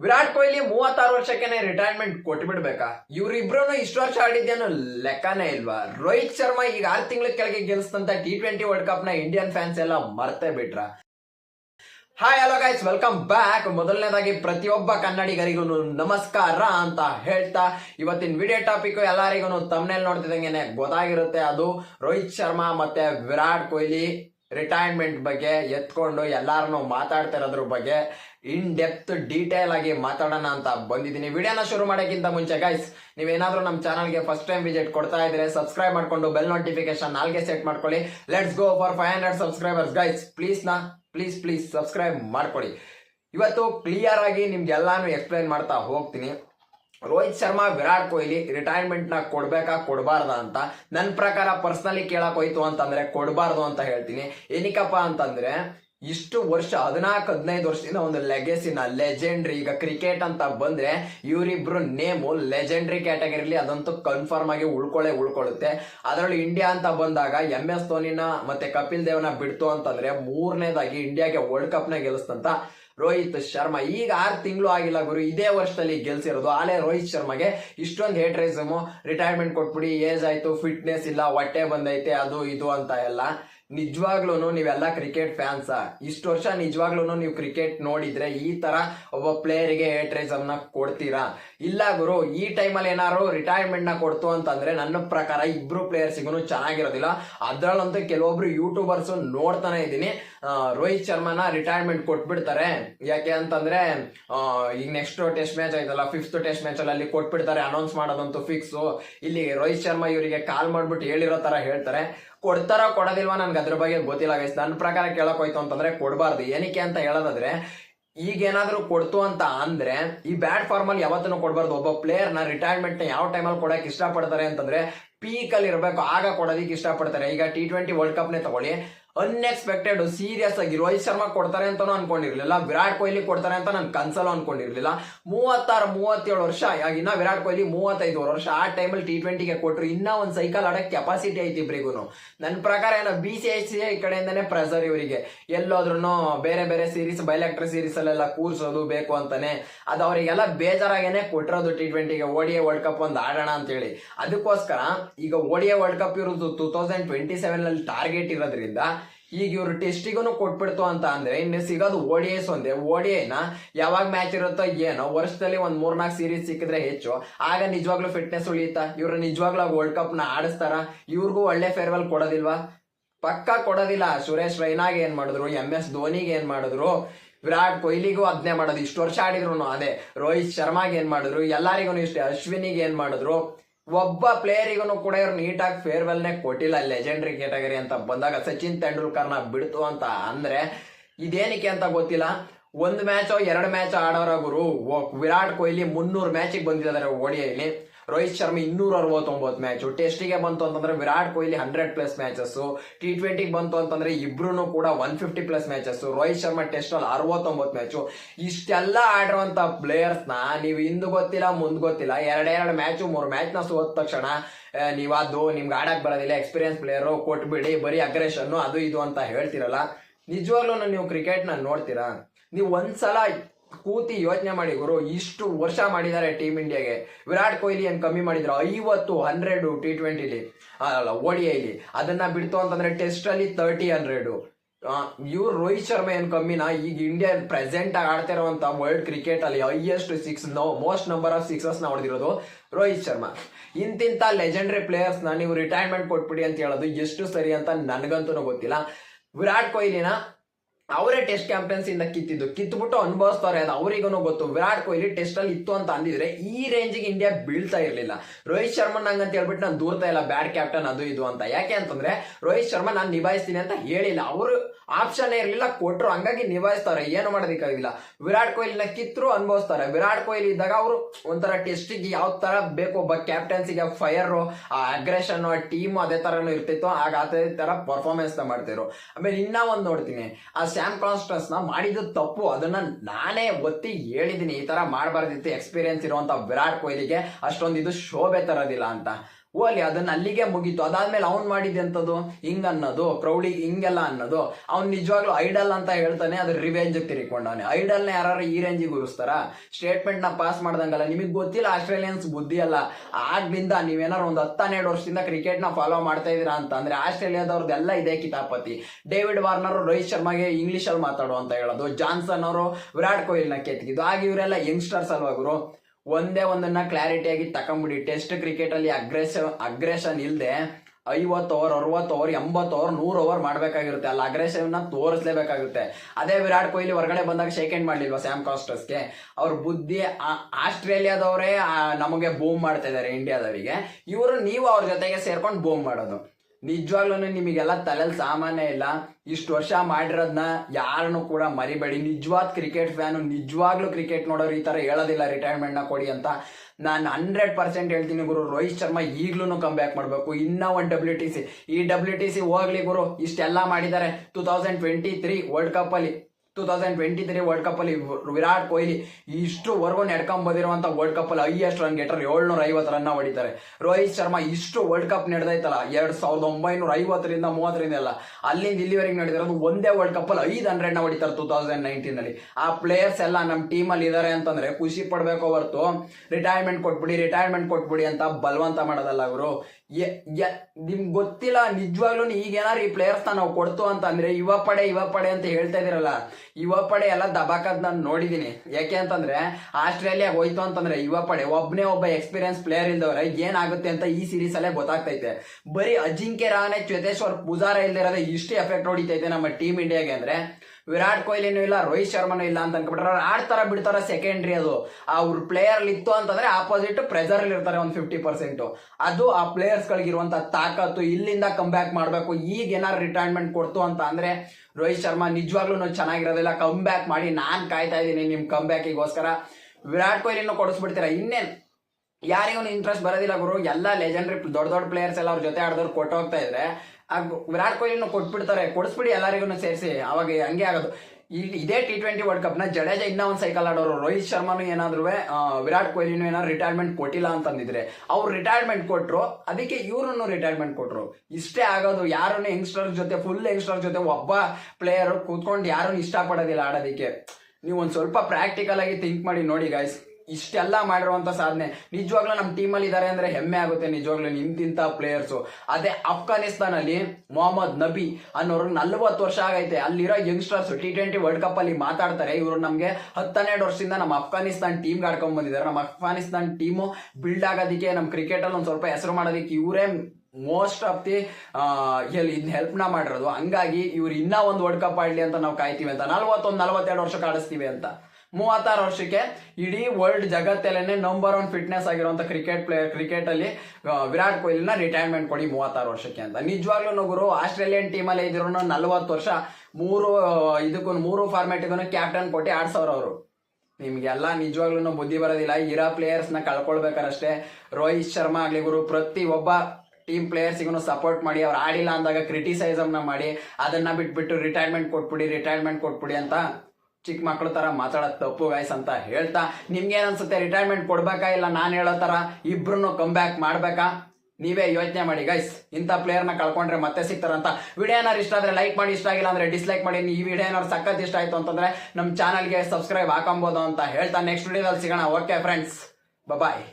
ವಿರಾಟ್ ಕೊಹ್ಲಿ ಮೂವತ್ತಾರು ವರ್ಷಕ್ಕೆ ರಿಟೈರ್ಮೆಂಟ್ ಕೊಟ್ಬಿಡ್ಬೇಕಾ? ಇವ್ರಿಬ್ರು ಇಷ್ಟು ವರ್ಷ ಆಡಿದ್ದೇನು ಲೆಕ್ಕನೇ ಇಲ್ವಾ? ರೋಹಿತ್ ಶರ್ಮಾ ಈಗ ಆರು ತಿಂಗಳ ಕೆಳಗೆ ಗೆಲ್ಸ್ತಂತ ಟಿ ಟ್ವೆಂಟಿ ವರ್ಲ್ಡ್ ಕಪ್ನ ಇಂಡಿಯನ್ ಫ್ಯಾನ್ಸ್ ಎಲ್ಲ ಮರ್ತೇ ಬಿಟ್ರ? Hi hello guys welcome back ಮೊದಲನೇದಾಗಿ ಪ್ರತಿಯೊಬ್ಬ ಕನ್ನಡಿಗರಿಗೂ ನಮಸ್ಕಾರ ಅಂತ ಹೇಳ್ತಾ, ಇವತ್ತಿನ ವಿಡಿಯೋ ಟಾಪಿಕ್ ಎಲ್ಲರಿಗೂ ತಮ್ಮನೇಲಿ ನೋಡ್ತಿದ್ದಂಗೆ ಗೊತ್ತಾಗಿರುತ್ತೆ ಅದು ರೋಹಿತ್ ಶರ್ಮಾ ಮತ್ತೆ ವಿರಾಟ್ ಕೊಹ್ಲಿ. ರಿಟೈರ್ಮೆಂಟ್ ಬಗ್ಗೆ ಎತ್ಕೊಂಡು ಎಲ್ಲಾರನ್ನು ಮಾತಾಡ್ತಿರೋದ್ರ ಬಗ್ಗೆ ಇನ್ ಡೆಪ್ತ್ ಡೀಟೇಲ್ ಆಗಿ ಮಾತಾಡೋಣ ಅಂತ ಬಂದಿದ್ದೀನಿ. ವಿಡಿಯೋನ ಶುರು ಮಾಡೋಕ್ಕಿಂತ ಮುಂಚೆ ಗೈಸ್ ನೀವೇನಾದರೂ ನಮ್ಮ ಚಾನಲ್ಗೆ ಫಸ್ಟ್ ಟೈಮ್ ವಿಸಿಟ್ ಕೊಡ್ತಾ ಇದ್ರೆ ಸಬ್ಸ್ಕ್ರೈಬ್ ಮಾಡ್ಕೊಂಡು ಬೆಲ್ ನೋಟಿಫಿಕೇಶನ್ ನಾಲ್ಗೆ ಸೆಟ್ ಮಾಡ್ಕೊಳ್ಳಿ. Let's go for five hundred subscribers guys please ನಾ ಪ್ಲೀಸ್ ಪ್ಲೀಸ್ ಸಬ್ಸ್ಕ್ರೈಬ್ ಮಾಡ್ಕೊಳ್ಳಿ. ಇವತ್ತು ಕ್ಲಿಯರ್ ಆಗಿ ನಿಮ್ಗೆಲ್ಲಾನು ಎಕ್ಸ್ಪ್ಲೈನ್ ಮಾಡ್ತಾ ಹೋಗ್ತೀನಿ. ರೋಹಿತ್ ಶರ್ಮಾ, ವಿರಾಟ್ ಕೊಹ್ಲಿ ರಿಟೈರ್ಮೆಂಟ್ನ ಕೊಡ್ಬೇಕಾ, ಕೊಡಬಾರ್ದ ಅಂತ ನನ್ನ ಪ್ರಕಾರ ಪರ್ಸನಲಿ ಕೇಳಕ್ ಹೋಯ್ತು ಅಂತಂದ್ರೆ ಕೊಡಬಾರ್ದು ಅಂತ ಹೇಳ್ತೀನಿ. ಏನಕ್ಕಪ್ಪ ಅಂತಂದ್ರೆ ಇಷ್ಟು ವರ್ಷ, ಹದಿನಾಲ್ಕು, ಹದಿನೈದು ವರ್ಷದಿಂದ ಒಂದು ಲೆಗೆಸಿನ ಲೆಜೆಂಡ್ರಿ ಈಗ ಕ್ರಿಕೆಟ್ ಅಂತ ಬಂದ್ರೆ ಇವರಿಬ್ರು ನೇಮು ಲೆಜೆಂಡ್ರಿ ಕ್ಯಾಟಗರಿಲಿ ಅದಂತೂ ಕನ್ಫರ್ಮ್ ಆಗಿ ಉಳ್ಕೊಳ್ಳೆ, ಉಳ್ಕೊಳ್ಳುತ್ತೆ. ಅದರಲ್ಲಿ ಇಂಡಿಯಾ ಅಂತ ಬಂದಾಗ ಎಂ ಎಸ್ ಧೋನಿನ ಮತ್ತೆ ಕಪಿಲ್ ದೇವ್ನ ಬಿಡ್ತು ಅಂತಂದ್ರೆ ಮೂರನೇದಾಗಿ ಇಂಡಿಯಾಗೆ ವರ್ಲ್ಡ್ ಕಪ್ನ ಗೆಲ್ಲಿಸ್ತಂತ ರೋಹಿತ್ ಶರ್ಮಾ. ಈಗ ಆರು ತಿಂಗಳು ಆಗಿಲ್ಲ ಗುರು. ಇದೇ ವರ್ಷದಲ್ಲಿ ಗೆಲ್ಸಿರೋದು. ಆಲೇ ರೋಹಿತ್ ಶರ್ಮಾಗೆ ಇಷ್ಟೊಂದು ಹೇಟ್ರೇಸಮು ರಿಟೈರ್ಮೆಂಟ್ ಕೊಟ್ಬಿಡಿ, ಏಜ್ ಆಯ್ತು ಫಿಟ್ನೆಸ್ ಇಲ್ಲ, ಹೊಟ್ಟೆ ಬಂದೈತೆ, ಅದು ಇದು ಅಂತ ಎಲ್ಲ. ನಿಜವಾಗ್ಲೂ ನೀವೆಲ್ಲ ಕ್ರಿಕೆಟ್ ಫ್ಯಾನ್ಸ ಇಷ್ಟು ವರ್ಷ ನಿಜವಾಗ್ಲೂ ನೀವು ಕ್ರಿಕೆಟ್ ನೋಡಿದ್ರೆ ಈ ತರ ಒಬ್ಬ ಪ್ಲೇಯರ್ಗೆ ನ ಕೊಡ್ತೀರಾ? ಇಲ್ಲ ಗುರು, ಈ ಟೈಮಲ್ಲಿ ಏನಾದ್ರು ರಿಟೈರ್ಮೆಂಟ್ನ ಕೊಡ್ತು ಅಂತಂದ್ರೆ ನನ್ನ ಪ್ರಕಾರ ಇಬ್ರು ಪ್ಲೇಯರ್ಸಿಗೂ ಚೆನ್ನಾಗಿರೋದಿಲ್ಲ. ಅದ್ರಲ್ಲಂತೂ ಕೆಲವೊಬ್ರು ಯೂಟ್ಯೂಬರ್ಸ್ ನೋಡ್ತಾನೆ ಇದ್ದೀನಿ. ರೋಹಿತ್ ಶರ್ಮಾನ ರಿಟೈರ್ಮೆಂಟ್ ಕೊಟ್ಬಿಡ್ತಾರೆ. ಯಾಕೆ ಅಂತಂದ್ರೆ ಈಗ ನೆಕ್ಸ್ಟ್ ಟೆಸ್ಟ್ ಮ್ಯಾಚ್ ಆಯ್ತಲ್ಲ ಫಿಫ್ತ್ ಟೆಸ್ಟ್ ಮ್ಯಾಚ್ ಅಲ್ಲಿ ಅಲ್ಲಿ ಕೊಟ್ಬಿಡ್ತಾರೆ ಅನೌನ್ಸ್ ಮಾಡೋದಂತೂ ಫಿಕ್ಸ್ ಇಲ್ಲಿ ರೋಹಿತ್ ಶರ್ಮಾ ಇವರಿಗೆ ಕಾಲ್ ಮಾಡ್ಬಿಟ್ಟು ಹೇಳಿರೋ ತರ ಹೇಳ್ತಾರೆ. ಕೊಡ್ತಾರ ಕೊಡೋದಿಲ್ವಾ ನನ್ಗೆ ಅದ್ರ ಬಗ್ಗೆ ಗೊತ್ತಿಲ್ಲ ಗೈಸ್ ನನ್ನ ಪ್ರಕಾರ ಕೇಳಕ್ ಹೋಯ್ತು ಅಂತಂದ್ರೆ ಕೊಡಬಾರ್ದು. ಏನಕ್ಕೆ ಅಂತ ಹೇಳೋದಾದ್ರೆ, ಈಗ ಏನಾದರೂ ಕೊಡ್ತು ಅಂತ ಅಂದರೆ, ಈ ಬ್ಯಾಟ್ ಫಾರ್ಮಲ್ಲಿ ಯಾವತ್ತೂ ಕೊಡಬಾರ್ದು. ಒಬ್ಬ ಪ್ಲೇಯರ್ನ ನ ರಿಟೈರ್ಮೆಂಟ್ನ ಯಾವ ಟೈಮಲ್ಲಿ ಕೊಡೋಕೆ ಇಷ್ಟಪಡ್ತಾರೆ ಅಂತಂದ್ರೆ ಪೀಕ್ ಅಲ್ಲಿ ಇರಬೇಕು. ಆಗ ಕೊಡೋದಕ್ಕೆ ಇಷ್ಟಪಡ್ತಾರೆ. ಈಗ ಟಿ ಟ್ವೆಂಟಿ ವರ್ಲ್ಡ್ ಕಪ್ ನೇ ತಗೊಳ್ಳಿ. ಅನ್ಎಕ್ಸ್ಪೆಕ್ಟೆಡ್ ಸೀರಿಯಸ್ ಆಗಿ ರೋಹಿತ್ ಶರ್ಮಾ ಕೊಡ್ತಾರೆ ಅಂತಾನು ಅನ್ಕೊಂಡಿರ್ಲಿಲ್ಲ. ವಿರಾಟ್ ಕೊಹ್ಲಿ ಕೊಡ್ತಾರೆ ಅಂತ ನಾನು ಕನ್ಸಲ್ ಅನ್ಕೊಂಡಿರ್ಲಿಲ್ಲ. ಮೂವತ್ತಾರು, ಮೂವತ್ತೇಳು ವರ್ಷ ಇನ್ನ ವಿರಾಟ್ ಕೊಹ್ಲಿ ಮೂವತ್ತೈದು ವರ್ಷ. ಆ ಟೈಮಲ್ಲಿ ಟಿ ಟ್ವೆಂಟಿಗೆ ಕೊಟ್ರು ಇನ್ನ ಒಂದ್ ಸೈಕಲ್ ಆಡಕ್ ಕೆಪಾಸಿಟಿ ಐತಿ ಇಬ್ರಿಗೂ ನನ್ನ ಪ್ರಕಾರ ಏನೋ ಬಿ ಸಿ ಐ ಸಿ ಈ ಕಡೆಯಿಂದನೇ ಪ್ರೆಸರ್ ಇವರಿಗೆ. ಎಲ್ಲೋದ್ರೂ ಬೇರೆ ಬೇರೆ ಸೀರೀಸ್ ಬೈಲೆಕ್ಟ್ರ್ ಸೀರೀಸ್ ಅಲ್ಲೆಲ್ಲ ಕೂರ್ಸೋದು ಬೇಕು ಅಂತಾನೆ. ಅದು ಅವರಿಗೆಲ್ಲ ಬೇಜಾರಾಗೇನೆ ಕೊಟ್ಟಿರೋದು ಟಿ ಟ್ವೆಂಟಿಗೆ ಓಡಿಯ ವರ್ಲ್ಡ್ ಕಪ್ ಒಂದು ಆಡೋಣ ಅಂತೇಳಿ. ಅದಕ್ಕೋಸ್ಕರ ಈಗ ಓಡಿಯ ವರ್ಲ್ಡ್ ಕಪ್ ಇರೋದು ಟೂ ತೌಸಂಡ್ ಟ್ವೆಂಟಿ ಸೆವೆನ್ ಅಲ್ಲಿ ಟಾರ್ಗೆಟ್ ಇರೋದ್ರಿಂದ ಈಗ ಇವರು ಟೆಸ್ಟಿಗೂ ಕೊಟ್ಬಿಡ್ತು ಅಂತ ಅಂದ್ರೆ ಇನ್ನು ಸಿಗೋದು ಓಡಿಎಸ್ ಒಂದೇ ಓಡಿಐನ ಯಾವಾಗ ಮ್ಯಾಚ್ ಇರುತ್ತೋ ಏನೋ ವರ್ಷದಲ್ಲಿ ಒಂದ್ ಮೂರ್ನಾಲ್ಕು ಸೀರೀಸ್ ಸಿಕ್ಕಿದ್ರೆ ಹೆಚ್ಚು. ಆಗ ನಿಜವಾಗ್ಲೂ ಫಿಟ್ನೆಸ್ ಉಳಿಯುತ್ತಾ? ಇವ್ರು ನಿಜವಾಗ್ಲೂ ವರ್ಲ್ಡ್ ಕಪ್ನ ಆಡಿಸ್ತಾರ? ಇವ್ರಿಗೂ ಒಳ್ಳೆ ಫೇರ್ವೆಲ್ ಕೊಡೋದಿಲ್ವಾ? ಪಕ್ಕ ಕೊಡೋದಿಲ್ಲ. ಸುರೇಶ್ ರೈನಾಗೆ ಏನ್ ಮಾಡಿದ್ರು? ಎಂ ಎಸ್ ಧೋನಿಗೆ ಏನ್ ಮಾಡಿದ್ರು? ವಿರಾಟ್ ಕೊಹ್ಲಿಗೂ ಅದನ್ನೇ ಮಾಡೋದು. ಇಷ್ಟು ವರ್ಷ ಆಡಿದ್ರು ಅದೇ. ರೋಹಿತ್ ಶರ್ಮಾಗೆ ಏನ್ ಮಾಡಿದ್ರು? ಎಲ್ಲರಿಗೂ ಇಷ್ಟೇ. ಅಶ್ವಿನಿಗೆ ಏನ್ ಮಾಡಿದ್ರು? ಒಬ್ಬ ಪ್ಲೇಯರಿಗೂ ಕೂಡ ಇವ್ರು ನೀಟಾಗಿ ಫೇರ್ವೆಲ್ನೇ ಕೊಟ್ಟಿಲ್ಲ. ಲೆಜೆಂಡ್ರಿ ಕ್ಯಾಟಗರಿ ಅಂತ ಬಂದಾಗ ಸಚಿನ್ ತೆಂಡೂಲ್ಕರ್ನ ಬಿಡ್ತು ಅಂತ. ಅಂದ್ರೆ ಇದೇನಕ್ಕೆ ಅಂತ ಗೊತ್ತಿಲ್ಲ. ಒಂದು ಮ್ಯಾಚ್ ಎರಡು ಮ್ಯಾಚ್ ಆಡೋರ ಗುರು. ವಿರಾಟ್ ಕೊಹ್ಲಿ ಮುನ್ನೂರು ಮ್ಯಾಚಿಗೆ ಬಂದಿದ್ದಾರೆ ಓಡಿಯಲ್ಲಿ. ರೋಹಿತ್ ಶರ್ಮಾ ಇನ್ನೂರ ಅರವತ್ತೊಂಬತ್ತು ಮ್ಯಾಚು ಟೆಸ್ಟಿಗೆ ಬಂತು ಅಂತಂದ್ರೆ Virat Kohli hundred plus matches T ಟ್ವೆಂಟಿಗೆ ಬಂತು ಅಂತಂದ್ರೆ ಇಬ್ರು ಕೂಡ one fifty plus matches Rohit Sharma test ಅಲ್ಲಿ ಅರವತ್ತೊಂಬತ್ತು ಮ್ಯಾಚು ಇಷ್ಟೆಲ್ಲ ಆಡಿರುವಂಥ ಪ್ಲೇಯರ್ಸ್ನ ನೀವು ಹಿಂದೆ ಗೊತ್ತಿಲ್ಲ, ಮುಂದೆ ಗೊತ್ತಿಲ್ಲ. ಎರಡೆರಡು ಮ್ಯಾಚು ಮೂರು ಮ್ಯಾಚ್ನ ಸೋತ ತಕ್ಷಣ ನೀವು ಅದು ನಿಮ್ಗೆ ಆಡಕ್ಕೆ ಬರೋದಿಲ್ಲ. ಎಕ್ಸ್ಪೀರಿಯನ್ಸ್ ಪ್ಲೇಯರು ಕೊಟ್ಬಿಡಿ, ಬರೀ ಅಗ್ರೆಷನ್ ಅದು ಇದು ಅಂತ ಹೇಳ್ತಿರಲ್ಲ. ನಿಜವಾಗ್ಲೂ ನೀವು ಕ್ರಿಕೆಟ್ನ ನೋಡ್ತೀರಾ? ನೀವು ಒಂದ್ಸಲ ಕೂತಿ ಯೋಚನೆ ಮಾಡಿ, ಗುರು, ಇಷ್ಟು ವರ್ಷ ಮಾಡಿದ್ದಾರೆ ಟೀಮ್ ಇಂಡಿಯಾಗೆ ವಿರಾಟ್ ಕೊಹ್ಲಿ ಏನು ಕಮ್ಮಿ ಮಾಡಿದ್ರು. ಐವತ್ತು ಹಂಡ್ರೆಡು ಟಿ ಟ್ವೆಂಟಿಲಿ ಅಲ್ಲ ಓಡಿಯಲ್ಲಿ ಅದನ್ನ ಬಿಡ್ತು ಅಂತಂದ್ರೆ ಟೆಸ್ಟ್ ಅಲ್ಲಿ ತರ್ಟಿ ಹಂಡ್ರೆಡು ಇವ್ರು ರೋಹಿತ್ ಶರ್ಮಾ ಏನು ಕಮ್ಮಿನ ಈಗ ಇಂಡಿಯಾ ಪ್ರೆಸೆಂಟ್ ಆಗಿ ಆಡ್ತಾ ಇರುವಂತ ವರ್ಲ್ಡ್ ಕ್ರಿಕೆಟ್ ಅಲ್ಲಿ highest six no most number of ಸಿಕ್ಸಸ್ನ ಹೊಡೆದಿರೋದು ರೋಹಿತ್ ಶರ್ಮಾ. ಇಂತಿಂತ ಲೆಜೆಂಡ್ರಿ ಪ್ಲೇಯರ್ಸ್ನ ನೀವು ರಿಟೈರ್ಮೆಂಟ್ ಕೊಟ್ಬಿಡಿ ಅಂತ ಹೇಳೋದು ಎಷ್ಟು ಸರಿ ಅಂತ ನನಗಂತೂ ಗೊತ್ತಿಲ್ಲ. ವಿರಾಟ್ ಕೊಹ್ಲಿನ ಅವರೇ ಟೆಸ್ಟ್ ಕ್ಯಾಂಪಿಯನ್ಸ್ ಇಂದ ಕಿತ್ತಿದ್ದು. ಕಿತ್ಬಿಟ್ಟು ಅನುಭವಿಸ್ತಾರೆ, ಅದು ಅವರಿಗೂ ಗೊತ್ತು. ವಿರಾಟ್ ಕೊಹ್ಲಿ ಟೆಸ್ಟ್ ಅಲ್ಲಿ ಇತ್ತು ಅಂತ ಅಂದಿದ್ರೆ ಈ ರೇಂಜಿಗೆ ಇಂಡಿಯಾ ಬೀಳ್ತಾ ಇರಲಿಲ್ಲ. ರೋಹಿತ್ ಶರ್ಮಾ ಅಂತ ಹೇಳ್ಬಿಟ್ಟು ನಾನು ದೂರ್ತಾ ಇಲ್ಲ, ಬ್ಯಾಡ್ ಕ್ಯಾಪ್ಟನ್ ಅದು ಇದು ಅಂತ. ಯಾಕೆ ಅಂತಂದ್ರೆ ರೋಹಿತ್ ಶರ್ಮಾ ನಾನು ನಿಭಾಯಿಸ್ತೀನಿ ಅಂತ ಹೇಳಿಲ್ಲ. ಅವರು ಆಪ್ಷನ್ ಇರಲಿಲ್ಲ ಕೊಟ್ಟರು ಹಂಗಾಗಿ ನಿಭಾಯಿಸ್ತಾರೆ, ಏನು ಮಾಡೋದಕ್ಕಾಗಿಲ್ಲ. ವಿರಾಟ್ ಕೊಹ್ಲಿನ ಕಿತ್ರು ಅನುಭವಿಸ್ತಾರೆ. ವಿರಾಟ್ ಕೊಹ್ಲಿ ಇದ್ದಾಗ ಅವರು ಒಂಥರ ಟೆಸ್ಟಿಗೆ ಯಾವ ತರ ಬೇಕು, ಒಬ್ಬ ಕ್ಯಾಪ್ಟನ್ಸಿಗೆ ಫೈರ್, ಆ ಅಗ್ರೆಷನ್ ಟೀಮ್ ಅದೇ ತರನು ಇರ್ತಿತ್ತು. ಆಗ ಅದೇ ತರ ಪರ್ಫಾರ್ಮೆನ್ಸ್ನ ಮಾಡ್ತಿದ್ರು. ಆಮೇಲೆ ಇನ್ನ ಒಂದು ನೋಡ್ತೀನಿ. ಆ ಸ್ಯಾಮ್ ಕಾನ್ಸ್ಟನ್ಸ್ನ ಮಾಡಿದ್ದು ತಪ್ಪು. ಅದನ್ನ ನಾನೇ ಒತ್ತಿ ಹೇಳಿದ್ದೀನಿ ಈ ತರ ಮಾಡಬಾರ್ದಿತ್ತು. ಎಕ್ಸ್ಪೀರಿಯನ್ಸ್ ಇರುವಂತ ವಿರಾಟ್ ಕೊಹ್ಲಿಗೆ ಅಷ್ಟೊಂದು ಇದು ಶೋಭೆ ತರೋದಿಲ್ಲ ಅಂತ. ಓಲಿ, ಅದನ್ನ ಅಲ್ಲಿಗೆ ಮುಗೀತು. ಅದಾದ್ಮೇಲೆ ಅವ್ನ್ ಮಾಡಿದ್ದೆ ಅಂತದ್ದು ಹಿಂಗ್ ಅನ್ನೋದು, ಪ್ರೌಢಿ ಹಿಂಗೆಲ್ಲ ಅನ್ನೋದು. ಅವ್ನು ನಿಜವಾಗ್ಲೂ ಐಡಲ್ ಅಂತ ಹೇಳ್ತಾನೆ, ಅದ್ರ ರಿವೆಂಜ್ ತಿರ್ಕೊಂಡವನೆ. ಐಡಲ್ನ ಯಾರು ಈ ರೇಂಜಿಗೆ ಗುರುಸ್ತಾರ ಸ್ಟೇಟ್ಮೆಂಟ್ನ ಪಾಸ್ ಮಾಡ್ದಂಗಲ್ಲ. ನಿಮಗೆ ಗೊತ್ತಿಲ್ಲ, ಆಸ್ಟ್ರೇಲಿಯನ್ಸ್ ಬುದ್ಧಿ ಅಲ್ಲ. ಆಗ್ಲಿಂದ ನೀವೇನಾರು ಒಂದು ಹತ್ತನ್ನೆರಡು ವರ್ಷದಿಂದ ಕ್ರಿಕೆಟ್ನ ಫಾಲೋ ಮಾಡ್ತಾ ಇದೀರಾ ಅಂತ ಅಂದ್ರೆ ಆಸ್ಟ್ರೇಲಿಯಾದವ್ರದ್ದೆಲ್ಲ ಇದೆ ಕಿತಾಪತಿ. ಡೇವಿಡ್ ವಾರ್ನರ್ ರೋಹಿತ್ ಶರ್ಮಾಗೆ ಇಂಗ್ಲಿಷ್ ಅಲ್ಲಿ ಮಾತಾಡು ಅಂತ ಹೇಳೋದು. ಜಾನ್ಸನ್ ಅವರು, ವಿರಾಟ್ ಕೊಹ್ಲಿನ ಕೆತ್ತಿದ್ದು. ಆಗ ಇವರೆಲ್ಲ ಯಂಗ್ಸ್ಟರ್ಸ್ ಅಲ್ವಾ ಗುರು? ಒಂದೇ ಒಂದನ್ನ ಕ್ಲಾರಿಟಿಯಾಗಿ ತಕೊಂಬಿಡಿ. ಟೆಸ್ಟ್ ಕ್ರಿಕೆಟ್ ಅಲ್ಲಿ ಅಗ್ರೆಷನ್ ಅಗ್ರೆಷನ್ ಇಲ್ಲದೆ ಐವತ್ತು ಓವರ್ ಅರವತ್ತು ಓವರ್ ಎಂಬತ್ತು ಓವರ್ ನೂರು ಓವರ್ ಮಾಡಬೇಕಾಗಿರುತ್ತೆ. ಅಲ್ಲಿ ಅಗ್ರೆಸಿವ್ನ ತೋರಿಸ್ಲೇಬೇಕಾಗುತ್ತೆ. ಅದೇ ವಿರಾಟ್ ಕೊಹ್ಲಿ ಹೊರಗಡೆ ಬಂದಾಗ ಶೇಕೆಂಡ್ ಮಾಡಲಿಲ್ವಾ ಸ್ಯಾಮ್ ಕಾಸ್ಟರ್ಸ್ಗೆ ಅವ್ರ ಬುದ್ಧಿ ಆಸ್ಟ್ರೇಲಿಯಾದವರೇ ನಮಗೆ ಬೂಮ್ ಮಾಡ್ತಾ ಇದ್ದಾರೆ ಇಂಡಿಯಾದವರಿಗೆ ಇವರು ನೀವು ಅವ್ರ ಜೊತೆಗೆ ಸೇರ್ಕೊಂಡು ಬೂಮ್ ಮಾಡೋದು. ನಿಜವಾಗ್ಲೂ ನಿಮಗೆಲ್ಲ ತಲೆಲ್ ಸಾಮಾನ್ಯ ಇಲ್ಲ. ಇಷ್ಟು ವರ್ಷ ಮಾಡಿರೋದನ್ನ ಯಾರನ್ನು ಕೂಡ ಮರಿಬೇಡಿ. ನಿಜವಾದ ಕ್ರಿಕೆಟ್ ಫ್ಯಾನು ನಿಜವಾಗ್ಲೂ ಕ್ರಿಕೆಟ್ ನೋಡೋರು ಈ ಥರ ಹೇಳೋದಿಲ್ಲ ರಿಟೈರ್ಮೆಂಟ್ನ ಕೊಡಿ ಅಂತ. ನಾನು ಹಂಡ್ರೆಡ್ ಪರ್ಸೆಂಟ್ ಹೇಳ್ತೀನಿ ಗುರು, ರೋಹಿತ್ ಶರ್ಮಾ ಈಗ್ಲೂ ಕಮ್ ಬ್ಯಾಕ್ ಮಾಡಬೇಕು. ಇನ್ನೂ ಒಂದು ಡಬ್ಲ್ಯೂ ಟಿ ಸಿ ಈ ಡಬ್ಲ್ಯೂ ಟಿ ಸಿ ಹೋಗ್ಲಿ ಗುರು, ಇಷ್ಟೆಲ್ಲ ಮಾಡಿದ್ದಾರೆ. Two thousand twenty three world cup ಅಲ್ಲಿ two thousand twenty three world cup ಅಲ್ಲಿ ವಿರಾಟ್ ಕೊಹ್ಲಿ ಇಷ್ಟುವರೆಗೂ ನಡ್ಕೊಂಡ್ ಬಂದಿರುವಂತ ವರ್ಲ್ಡ್ ಕಪ್ಪಲ್ಲಿ ಹೈಯೆಸ್ಟ್ ರನ್ ಗೆಟರ್ ಏಳ್ನೂರ ಐವತ್ತು ರನ್ನ ಹೊಡಿತಾರೆ. ರೋಹಿತ್ ಶರ್ಮಾ ಇಷ್ಟು ವರ್ಲ್ಡ್ ಕಪ್ ನಡೆದೈತಲ್ಲ, ಎರಡು ಸಾವಿರದ ಒಂಬೈನೂರ ಐವತ್ತರಿಂದ ಮೂವತ್ತರಿಂದ ಎಲ್ಲ ಅಲ್ಲಿಂದ ಇಲ್ಲಿವರೆಗೆ ನಡೆದಿರೋದು ಒಂದೇ ವರ್ಲ್ಡ್ ಕಪ್ ಅಲ್ಲಿ ಐದು ಹಂಡ್ರೆಡ್ನ ಹೊಡಿತಾರೆ ಟೂ ತೌಸಂಡ್ ನೈನ್ಟೀನಲ್ಲಿ ಆ ಪ್ಲೇಯರ್ಸ್ ಎಲ್ಲ ನಮ್ಮ ಟೀಮ್ ಅಲ್ಲಿ ಅಂತಂದರೆ ಖುಷಿ ಪಡ್ಬೇಕು ಹೊರತು ರಿಟೈರ್ಮೆಂಟ್ ಕೊಟ್ಬಿಡಿ ರಿಟೈರ್ಮೆಂಟ್ ಕೊಟ್ಬಿಡಿ ಅಂತ ಬಲವಂತ ಮಾಡೋದಲ್ಲ ಅವರು ನಿಮ್ಗೆ ಗೊತ್ತಿಲ್ಲ, ನಿಜವಾಗ್ಲೂ ಈಗೇನಾರು ಈ ಪ್ಲೇಯರ್ಸ್ನ ನಾವು ಕೊಡ್ತು ಅಂತ ಅಂದ್ರೆ ಯುವ ಪಡೆ ಯುವ ಪಡೆ ಅಂತ ಹೇಳ್ತಾ ಇದೀರಲ್ಲ ಯುವ ಪಡೆ ಎಲ್ಲ ದಬಾಕದ್ ನಾನು ನೋಡಿದೀನಿ. ಯಾಕೆ ಅಂತಂದ್ರೆ ಆಸ್ಟ್ರೇಲಿಯಾ ಹೋಯ್ತು ಅಂತಂದ್ರೆ ಯುವ ಪಡೆ ಒಬ್ಬನೇ ಒಬ್ಬ ಎಕ್ಸ್ಪೀರಿಯನ್ಸ್ ಪ್ಲೇಯರ್ ಇಲ್ದವ್ರೆ ಏನಾಗುತ್ತೆ ಅಂತ ಈ ಸೀರೀಸ್ ಅಲ್ಲೇ ಗೊತ್ತಾಗ್ತೈತೆ. ಬರೀ ಅಜಿಂಕ್ಯ ರಾಣೆ, ಚೇತೇಶ್ವರ್, ಪೂಜಾರ ಇಲ್ದಿರೋದೇ ಇಷ್ಟು ಎಫೆಕ್ಟ್ ಹೊಡಿತೈತೆ ನಮ್ಮ ಟೀಮ್ ಇಂಡಿಯಾಗೆ ಅಂದ್ರೆ. ವಿರಾಟ್ ಕೊಹ್ಲಿನೂ ಇಲ್ಲ, ರೋಹಿತ್ ಶರ್ಮನೂ ಇಲ್ಲ ಅಂತ ಅನ್ಕೊಂಡ್ರೆ ಅವ್ರು ಆಡ್ತಾರ ಬಿಡ್ತಾರ ಸೆಕೆಂಡ್ರಿ ಅದು. ಅವ್ರ ಪ್ಲೇಯರ್ ಇತ್ತು ಅಂತಂದ್ರೆ ಆಪೋಸಿಟ್ ಪ್ರೆಸರ್ ಇರ್ತಾರೆ ಒಂದು ಫಿಫ್ಟಿ ಪರ್ಸೆಂಟ್ ಅದು ಆ ಪ್ಲೇಯರ್ಸ್ ಗಳಿಗಿರುವಂತ ತಾಕತ್ತು ಇಲ್ಲಿಂದ ಕಮ್ ಬ್ಯಾಕ್ ಮಾಡಬೇಕು. ಈಗ ಏನಾರು ರಿಟೈರ್ಮೆಂಟ್ ಕೊಡ್ತು ಅಂತ ಅಂದ್ರೆ ರೋಹಿತ್ ಶರ್ಮಾ ನಿಜವಾಗ್ಲೂ ಚೆನ್ನಾಗಿರೋದಿಲ್ಲ. ಕಮ್ ಬ್ಯಾಕ್ ಮಾಡಿ ನಾನ್ ಕಾಯ್ತಾ ಇದ್ದೀನಿ ನಿಮ್ ಕಮ್ ಬ್ಯಾಕಿಗೋಸ್ಕರ ವಿರಾಟ್ ಕೊಹ್ಲಿನೂ ಕೊಡಿಸ್ಬಿಡ್ತೀರಾ? ಇನ್ನೇನ್? ಯಾರಿಗೂ ಇಂಟ್ರೆಸ್ಟ್ ಬರೋದಿಲ್ಲ ಗುರು. ಎಲ್ಲ ಲೆಜೆಂಡ್ರಿ ದೊಡ್ಡ ದೊಡ್ಡ ಪ್ಲೇಯರ್ಸ್ ಎಲ್ಲ ಅವ್ರ ಜೊತೆ ಆಡಿದವ್ರು ಕೊಟ್ಟು ಹೋಗ್ತಾ ಇದ್ರೆ ವಿರಾಟ್ ಕೊಹ್ಲಿನೂ ಕೊಟ್ಬಿಡ್ತಾರೆ, ಕೊಡಿಸ್ಬಿಡಿ ಎಲ್ಲರಿಗೂ ಸೇರಿಸಿ, ಅವಾಗ ಹಂಗೆ ಆಗೋದು. ಇಲ್ಲಿ ಇದೇ ಟಿ ಟ್ವೆಂಟಿ ವರ್ಲ್ಡ್ ಕಪ್ನ ಜಡೇಜಾ ಇನ್ನೂ ಒಂದು ಸೈಕಲ್ ಆಡೋರು, ರೋಹಿತ್ ಶರ್ಮಾನು ಏನಾದ್ರೂ ವಿರಾಟ್ ಕೊಹ್ಲಿನೂ ಏನಾದ್ರು ರಿಟೈರ್ಮೆಂಟ್ ಕೊಟ್ಟಿಲ್ಲ ಅಂತಂದಿದ್ರೆ, ಅವ್ರು ರಿಟೈರ್ಮೆಂಟ್ ಕೊಟ್ಟರು ಅದಕ್ಕೆ ಇವ್ರನ್ನು ರಿಟೈರ್ಮೆಂಟ್ ಕೊಟ್ಟರು ಇಷ್ಟೇ ಆಗೋದು ಯಾರನ್ನು ಯಂಗ್ಸ್ಟರ್ ಜೊತೆ ಫುಲ್ ಯಂಗ್ಸ್ಟರ್ ಜೊತೆ ಒಬ್ಬ ಪ್ಲೇಯರ್ ಕೂತ್ಕೊಂಡು ಯಾರನ್ನು ಇಷ್ಟಪಡೋದಿಲ್ಲ ಆಡೋದಕ್ಕೆ. ನೀವು ಒಂದು ಸ್ವಲ್ಪ ಪ್ರಾಕ್ಟಿಕಲ್ ಆಗಿ ಥಿಂಕ್ ಮಾಡಿ ನೋಡಿ ಗಾಯ್ಸ್ ಇಷ್ಟೆಲ್ಲ ಮಾಡಿರುವಂತ ಸಾಧನೆ. ನಿಜವಾಗ್ಲೂ ನಮ್ಮ ಟೀಮಲ್ಲಿ ಇದ್ದಾರೆ ಅಂದ್ರೆ ಹೆಮ್ಮೆ ಆಗುತ್ತೆ ನಿಜವಾಗ್ಲೂ ನಿಂತಿಂತ ಪ್ಲೇಯರ್ಸು ಅದೇ ಅಫ್ಘಾನಿಸ್ತಾನಲ್ಲಿ ಮೊಹಮ್ಮದ್ ನಬಿ ಅನ್ನೋರು ನಲ್ವತ್ತು ವರ್ಷ ಆಗೈತೆ. ಅಲ್ಲಿರೋ youngsters T twenty world cup ಅಲ್ಲಿ ಮಾತಾಡ್ತಾರೆ. ಇವರು ನಮಗೆ ಹತ್ತನ್ನೆರಡು ವರ್ಷದಿಂದ ನಮ್ಮ ಅಫ್ಘಾನಿಸ್ತಾನ್ ಟೀಮ್ ಆಡ್ಕೊಂಡ್ ಬಂದಿದ್ದಾರೆ. ನಮ್ಮ ಅಫ್ಘಾನಿಸ್ತಾನ್ ಟೀಮು ಬಿಲ್ಡ್ ಆಗೋದಕ್ಕೆ ನಮ್ಮ ಕ್ರಿಕೆಟ್ ಅಲ್ಲಿ ಒಂದು ಸ್ವಲ್ಪ ಹೆಸರು ಮಾಡೋದಕ್ಕೆ ಇವರೇ ಮೋಸ್ಟ್ ಆಫ್ ದಿ ಇದನ್ನ ಹೆಲ್ಪ್ನ ಮಾಡಿರೋದು. ಹಂಗಾಗಿ ಇವ್ರು ಇನ್ನ ಒಂದು ವರ್ಲ್ಡ್ ಕಪ್ ಆಡ್ಲಿ ಅಂತ ನಾವು ಕಾಯ್ತೀವಿ ಅಂತ. ನಲ್ವತ್ತೊಂದು, ನಲ್ವತ್ತೆರಡು ವರ್ಷ ಕಾಡಿಸ್ತೀವಿ ಅಂತ. ಮೂವತ್ತಾರು ವರ್ಷಕ್ಕೆ ಇಡೀ ವರ್ಲ್ಡ್ ಜಗತ್ತಲ್ಲೇ ನಂಬರ್ ಒನ್ ಫಿಟ್ನೆಸ್ ಆಗಿರುವಂತ ಕ್ರಿಕೆಟ್ ಪ್ಲೇಯರ್ ಕ್ರಿಕೆಟ್ ಅಲ್ಲಿ ವಿರಾಟ್ ಕೊಹ್ಲಿನ ರಿಟೈರ್ಮೆಂಟ್ ಕೊಡಿ ಮೂವತ್ತಾರು ವರ್ಷಕ್ಕೆ ಅಂತ. ನಿಜವಾಗ್ಲೂ ಗುರು, ಆಸ್ಟ್ರೇಲಿಯನ್ ಅಲ್ಲಿ ಇದ್ರು ನಲ್ವತ್ತು ವರ್ಷ, ಮೂರು ಇದಕ್ಕೂ ಮೂರು ಫಾರ್ಮ್ಯಾಟಿಗೂ ಕ್ಯಾಪ್ಟನ್ ಕೊಟ್ಟು ಆಡ್ಸೋರು ಅವರು. ನಿಮ್ಗೆಲ್ಲ ನಿಜವಾಗ್ಲೂ ಬುದ್ಧಿ ಬರೋದಿಲ್ಲ. ಇರೋ ಪ್ಲೇಯರ್ಸ್ನ ಕಳ್ಕೊಳ್ಬೇಕಾರಷ್ಟೇ. ರೋಹಿತ್ ಶರ್ಮಾ ಆಗ್ಲಿ ಗುರು ಪ್ರತಿ ಒಬ್ಬ ಟೀಮ್ ಪ್ಲೇಯರ್ಸಿಗೂ ಸಪೋರ್ಟ್ ಮಾಡಿ, ಅವ್ರು ಆಡಿಲ್ಲ ಅಂದಾಗ ಕ್ರಿಟಿಸೈಸಮ್ನ ಮಾಡಿ, ಅದನ್ನ ಬಿಟ್ಬಿಟ್ಟು ರಿಟೈರ್ಮೆಂಟ್ ಕೊಟ್ಬಿಡಿ ರಿಟೈರ್ಮೆಂಟ್ ಕೊಟ್ಬಿಡಿ ಅಂತ ಚಿಕ್ಕ ಮಕ್ಕಳು ಥರ ಮಾತಾಡೋದು ತಪ್ಪು ಗಾಯ್ಸ್ ಅಂತ ಹೇಳ್ತಾ ನಿಮ್ಗೇನು ಅನ್ಸುತ್ತೆ? ರಿಟೈರ್ಮೆಂಟ್ ಕೊಡ್ಬೇಕಾ ಇಲ್ಲ ನಾನು ಹೇಳೋ ತರ ಇಬ್ರು ಕಮ್ ಬ್ಯಾಕ್ ಮಾಡಬೇಕಾ? ನೀವೇ ಯೋಚನೆ ಮಾಡಿ ಗೈಸ್ ಇಂಥ ಪ್ಲೇಯರ್ನ ಕಳ್ಕೊಂಡ್ರೆ ಮತ್ತೆ ಸಿಗ್ತಾರಂತ. ವಿಡಿಯೋ ಏನಾರು ಇಷ್ಟ ಆದರೆ ಲೈಕ್ ಮಾಡಿ, ಇಷ್ಟ ಆಗಿಲ್ಲ ಅಂದರೆ ಡಿಸ್ಲೈಕ್ ಮಾಡಿ. ಈ ವಿಡಿಯೋ ಏನಾದ್ರು ಸಖತ್ ಇಷ್ಟ ಆಯಿತು ಅಂತಂದರೆ ನಮ್ಮ ಚಾನಲ್ಗೆ ಸಬ್ಸ್ಕ್ರೈಬ್ ಹಾಕೊಬೋದು ಅಂತ ಹೇಳ್ತಾ. ನೆಕ್ಸ್ಟ್ ವಿಡಿಯೋದಲ್ಲಿ ಸಿಗೋಣ. Okay friends bye